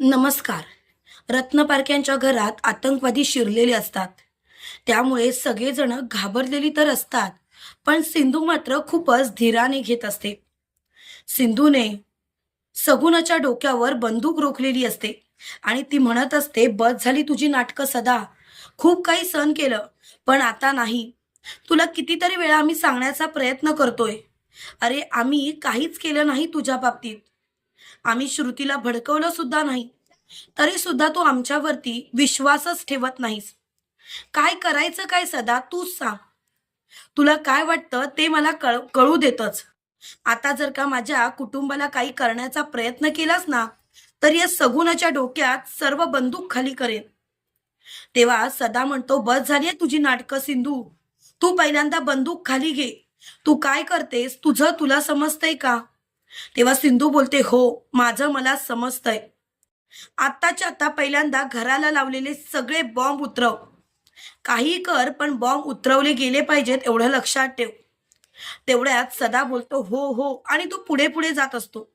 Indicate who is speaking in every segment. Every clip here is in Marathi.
Speaker 1: नमस्कार. रत्नपारख्यांच्या घरात आतंकवादी शिरलेले असतात. त्यामुळे सगळेजण घाबरलेली तर असतात पण सिंधू मात्र खूपच धीराने घेत असते. सिंधूने सगुणाच्या डोक्यावर बंदूक रोखलेली असते आणि ती म्हणत असते बस झाली तुझी नाटकं सदा. खूप काही सहन केलं पण आता नाही. तुला कितीतरी वेळा आम्ही सांगण्याचा प्रयत्न करतोय. अरे आम्ही काहीच केलं नाही तुझ्या बाबतीत. आम्ही श्रुतीला भडकवलं सुद्धा नाही. तरी सुद्धा तू आमच्यावरती विश्वासच ठेवत नाहीस. काय करायचं काय सदा तूच सांग. तुला काय वाटतं ते मला कळ कळू देतच. आता जर का माझ्या कुटुंबाला काही करण्याचा प्रयत्न केलास ना तर या सगुणाच्या डोक्यात सर्व बंदूक खाली करेन. तेव्हा सदा म्हणतो बस झाली तुझी नाटकं सिंधू. तू पहिल्यांदा बंदूक खाली घे. तू काय करतेस तुझं तुला समजतंय का? तेव्हा सिंधू बोलते हो माझं मला समजतंय. आत्ताच्या आता पहिल्यांदा घराला लावलेले सगळे बॉम्ब उतरव. काही कर पण बॉम्ब उतरवले गेले पाहिजेत एवढं लक्षात ठेव. तेवढ्यात सदा बोलतो हो हो आणि तो पुढे पुढे जात असतो.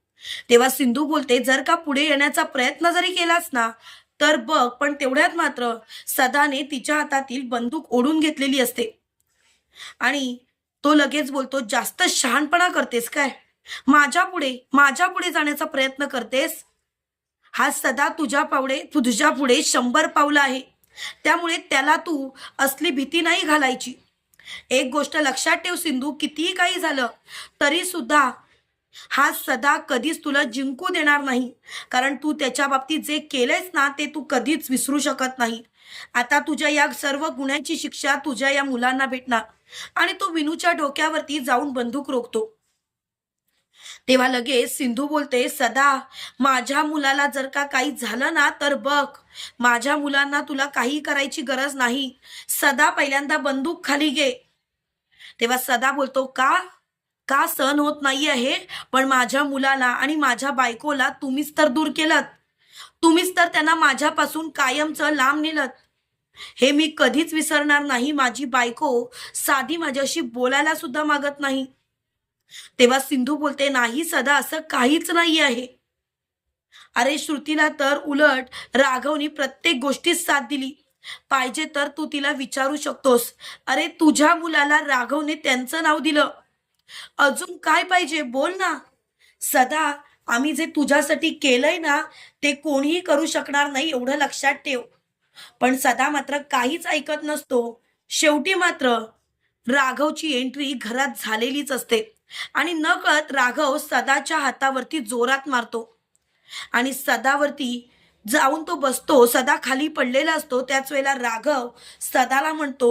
Speaker 1: तेव्हा सिंधू बोलते जर का पुढे येण्याचा प्रयत्न जरी केलास ना तर बघ पण तेवढ्यात मात्र सदाने तिच्या हातातील बंदूक ओढून घेतलेली असते. आणि तो लगेच बोलतो जास्त शहाणपणा करतेस काय? माझ्या पुढे माझ्या पुढे जाण्याचा प्रयत्न करतेस? हा सदा तुझ्या पावडे तुझ्या पुढे शंभर पावलं आहे. त्यामुळे त्याला तू असली भीती नाही घालायची. एक गोष्ट लक्षात ठेव सिंधू कितीही काही झालं तरी सुद्धा हा सदा कधीच तुला जिंकू देणार नाही. कारण तू त्याच्या बाबतीत जे केलंयस ना ते तू कधीच विसरू शकत नाही. आता तुझ्या या सर्व गुन्ह्याची शिक्षा तुझ्या या मुलांना भेटणार. आणि तो विनूच्या डोक्यावरती जाऊन बंदूक रोखतो. तेव्हा लगेच सिंधू बोलते सदा माझ्या मुलाला जर का काही झालं ना तर बघ. माझ्या मुलांना तुला काही करायची गरज नाही. सदा पहिल्यांदा बंदूक खाली घे. तेव्हा सदा बोलतो का? का सहन होत नाही आहे पण माझ्या मुलाला आणि माझ्या बायकोला तुम्हीच तर दूर केलं तुम्हीच तर त्यांना माझ्यापासून कायमचं लांब नेलं हे मी कधीच विसरणार नाही. माझी बायको साधी माझ्याशी बोलायला सुद्धा मागत नाही. तेव्हा सिंधू बोलते नाही सदा असं काहीच नाही आहे. अरे श्रुतीला तर उलट राघवनी प्रत्येक गोष्टीत साथ दिली. पाहिजे तर तू तिला विचारू शकतोस. अरे तुझ्या मुलाला राघवने त्यांचं नाव दिलं. अजून काय पाहिजे? बोल ना. सदा आम्ही जे तुझ्यासाठी केलंय ना ते कोणीही करू शकणार नाही एवढं लक्षात ठेव. पण सदा मात्र काहीच ऐकत नसतो. शेवटी मात्र राघवची एंट्री घरात झालेलीच असते. आणि नकळत राघव सदाच्या हातावरती जोरात मारतो. आणि सदावरती जाऊन तो बसतो सदा खाली पडलेला असतो. त्याच वेळेला राघव सदाला म्हणतो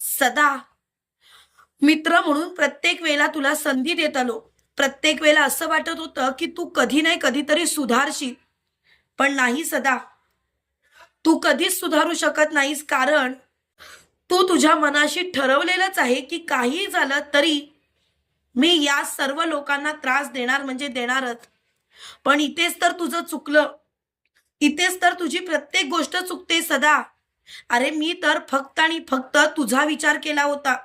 Speaker 1: सदा मित्र म्हणून प्रत्येक वेळेला तुला संधी देत आलो. प्रत्येक वेळेला असं वाटत होतं की तू कधी नाही कधीतरी सुधारशील. पण नाही सदा तू कधीच सुधारू शकत नाहीस. कारण तू तुझ्या मनाशी ठरवलेलंच आहे की काही झालं तरी मी या सर्व लोकांना त्रास देणार म्हणजे देणारच. पण इथेच तर तुझं चुकलं. इथेच तर तुझी प्रत्येक गोष्ट चुकते सदा. अरे मी तर फक्त आणि फक्त तुझा विचार केला होता.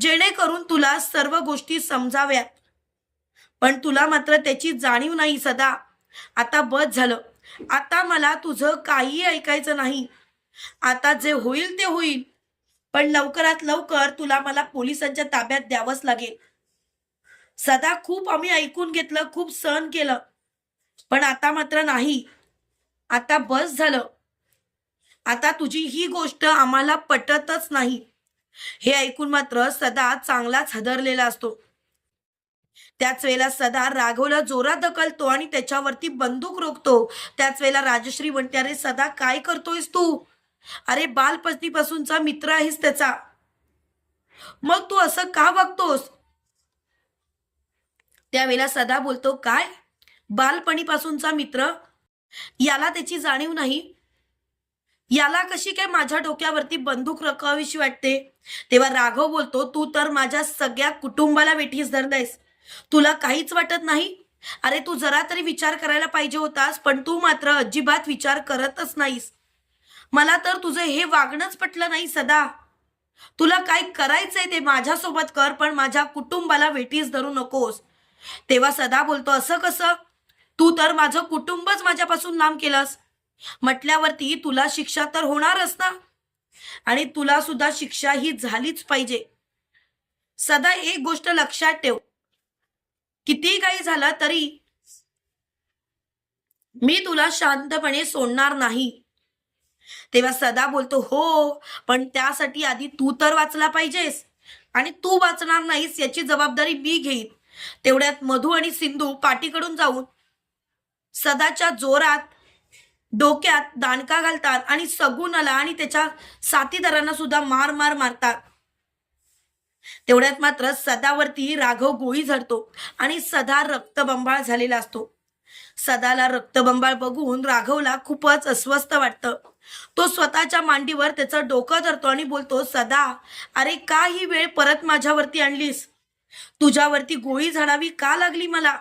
Speaker 1: जेणेकरून तुला सर्व गोष्टी समजाव्यात. पण तुला मात्र त्याची जाणीव नाही सदा. आता बस झालं. आता मला तुझं काही ऐकायचं नाही. आता जे होईल ते होईल. पण लवकरात लवकर तुला मला पोलिसांच्या ताब्यात द्यावंच लागेल. सदा खूप आम्ही ऐकून घेतलं खूप सहन केलं. पण आता मात्र नाही. आता बस झालं. आता तुझी ही गोष्ट आम्हाला पटतच नाही. हे ऐकून मात्र सदा चांगलाच हदरलेला असतो. त्याच वेळेला सदा राघवला जोरात ढकलतो आणि त्याच्यावरती बंदूक रोखतो. त्याच वेळेला राजश्री म्हणते अरे सदा काय करतोयस तू? अरे बालपणीपासूनचा मित्र आहेस त्याचा. मग तू असं का वागतोस त्यावेळेला सदा बोलतो काय? बालपणीपासूनचा मित्र? याला त्याची जाणीव नाही. याला कशी काय माझ्या डोक्यावरती बंदूक रकावीशी वाटते? तेव्हा राघव बोलतो तू तर माझ्या सगळ्या कुटुंबाला वेठीस धरलायस तुला काहीच वाटत नाही? अरे तू जरा तरी विचार करायला पाहिजे होतास पण तू मात्र अजिबात विचार करतच नाहीस. मला तर तुझं हे वागणंच पटलं नाही सदा. तुला काय करायचंय ते माझ्यासोबत कर पण माझ्या कुटुंबाला वेठीस धरू नकोस. तेव्हा सदा बोलतो असं कसं? तू तर माझं कुटुंबच माझ्यापासून लांब केलंस. म्हटल्यावरती तुला शिक्षा तर होणारच ना? आणि तुला सुद्धा शिक्षा ही झालीच पाहिजे. सदा एक गोष्ट लक्षात ठेव. किती काही झालं तरी मी तुला शांतपणे सोडणार नाही. तेव्हा सदा बोलतो हो पण त्यासाठी आधी तू तर वाचला पाहिजेस. आणि तू वाचणार नाहीस याची जबाबदारी मी घेईन. तेवढ्यात मधू आणि सिंधू पाठीकडून जाऊन सदाच्या जोरात डोक्यात दांडका घालतात आणि सगुणाला आणि त्याच्या साथीदारांना सुद्धा मार मार मारतात. तेवढ्यात मात्र सदावरती राघव गोळी झडतो आणि सदा रक्तबंबाळ झालेला असतो. सदाला रक्तबंबाळ बघून राघवला खूपच अस्वस्थ वाटतं. तो स्वतःच्या मांडीवर त्याचं डोकं धरतो आणि बोलतो सदा अरे का ही वेळ परत माझ्यावरती आणलीस? तुझ्यावरती गोळी झाडावी का लागली मला?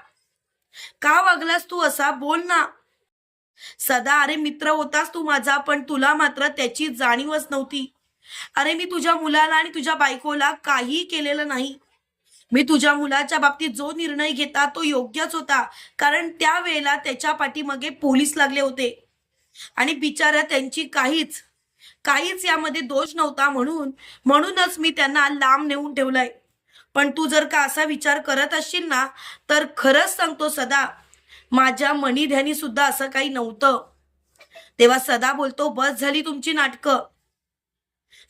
Speaker 1: का वागलास तू असा? बोल ना. सदा अरे मित्र होतास तू माझा पण तुला मात्र त्याची जाणीवच नव्हती. अरे मी तुझ्या मुलाला आणि तुझ्या बायकोला काही केलेलं नाही. मी तुझ्या मुलाच्या बाबतीत जो निर्णय घेता तो योग्यच होता कारण त्या वेळेला त्याच्या पाठीमागे पोलीस लागले होते. आणि बिचाऱ्या त्यांची काहीच काहीच यामध्ये दोष नव्हता म्हणून म्हणूनच मी त्यांना लांब नेऊन ठेवलाय. पण तू जर का असा विचार करत असशील ना तर खरंच सांगतो सदा माझ्या मणिध्यानी सुद्धा असं काही नव्हतं. तेव्हा सदा बोलतो बस झाली तुमची नाटकं.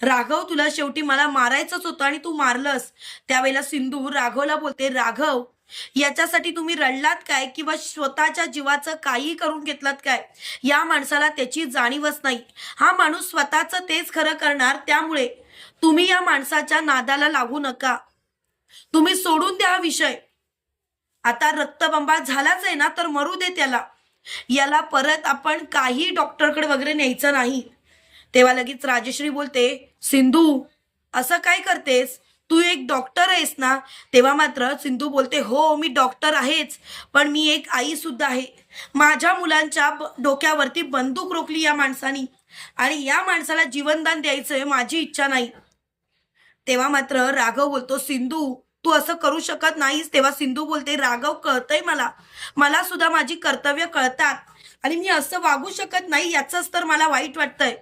Speaker 1: राघव तुला शेवटी मला मारायचंच होतं आणि तू मारलंस. त्यावेळेला सिंधू राघवला बोलते राघव याच्यासाठी तुम्ही रडलात काय किंवा स्वतःच्या जीवाचं काही करून घेतलात काय? या माणसाला त्याची जाणीवच नाही. हा माणूस स्वतःचं तेच खरं करणार त्यामुळे तुम्ही या माणसाच्या नादाला लागू नका. तुम्ही सोडून द्या हा विषय. आता रक्तबंबाळ झालाच आहे ना तर मरू दे त्याला. याला परत आपण काही डॉक्टरकडे वगैरे न्यायचं नाही. तेव्हा लगेच राजेश्री बोलते सिंधू असं काय करतेस? तू एक डॉक्टर आहेस ना? तेव्हा मात्र सिंधू बोलते हो मी डॉक्टर आहेच पण मी एक आई सुद्धा आहे. माझ्या मुलांच्या डोक्यावरती बंदूक रोखली या माणसानी आणि या माणसाला जीवनदान द्यायचं माझी इच्छा नाही. तेव्हा मात्र राघव बोलतो सिंधू तू असं करू शकत नाहीस तेव्हा सिंधू बोलते राघव कळतंय मला. मला सुद्धा माझी कर्तव्य कळतात आणि मी असं वागू शकत नाही याचंच तर मला वाईट वाटतंय.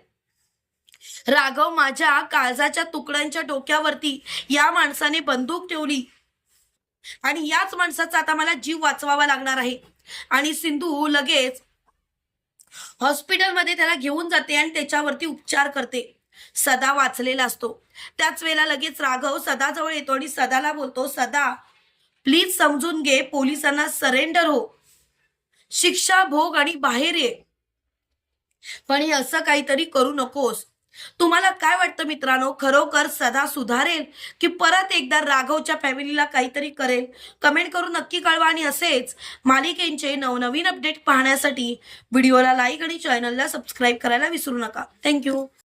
Speaker 1: राघव माझ्या काळजाच्या तुकड्यांच्या डोक्यावरती या माणसाने बंदूक ठेवली. आणि याच माणसाचा आता मला जीव वाचवावा लागणार आहे. आणि सिंधू लगेच हॉस्पिटलमध्ये त्याला घेऊन जाते आणि त्याच्यावरती उपचार करते. सदा वाचलेला असतो. त्याच वेळेला लगेच राघव सदाजवळ येतो आणि सदाला बोलतो सदा प्लीज समजून घे पोलिसांना सरेंडर हो. शिक्षा भोग आणि बाहेर ये. पण हे असं काहीतरी करू नकोस. तुम्हाला काय वाटतं मित्रांनो? खरोखर सदा सुधारेल की परत एकदा राघवच्या फॅमिलीला काहीतरी करेल? कमेंट करून नक्की कळवा आणि असेच मालिकेंचे नवनवीन अपडेट पाहण्यासाठी व्हिडिओला लाईक आणि चॅनलला सबस्क्राईब करायला विसरू नका. थँक्यू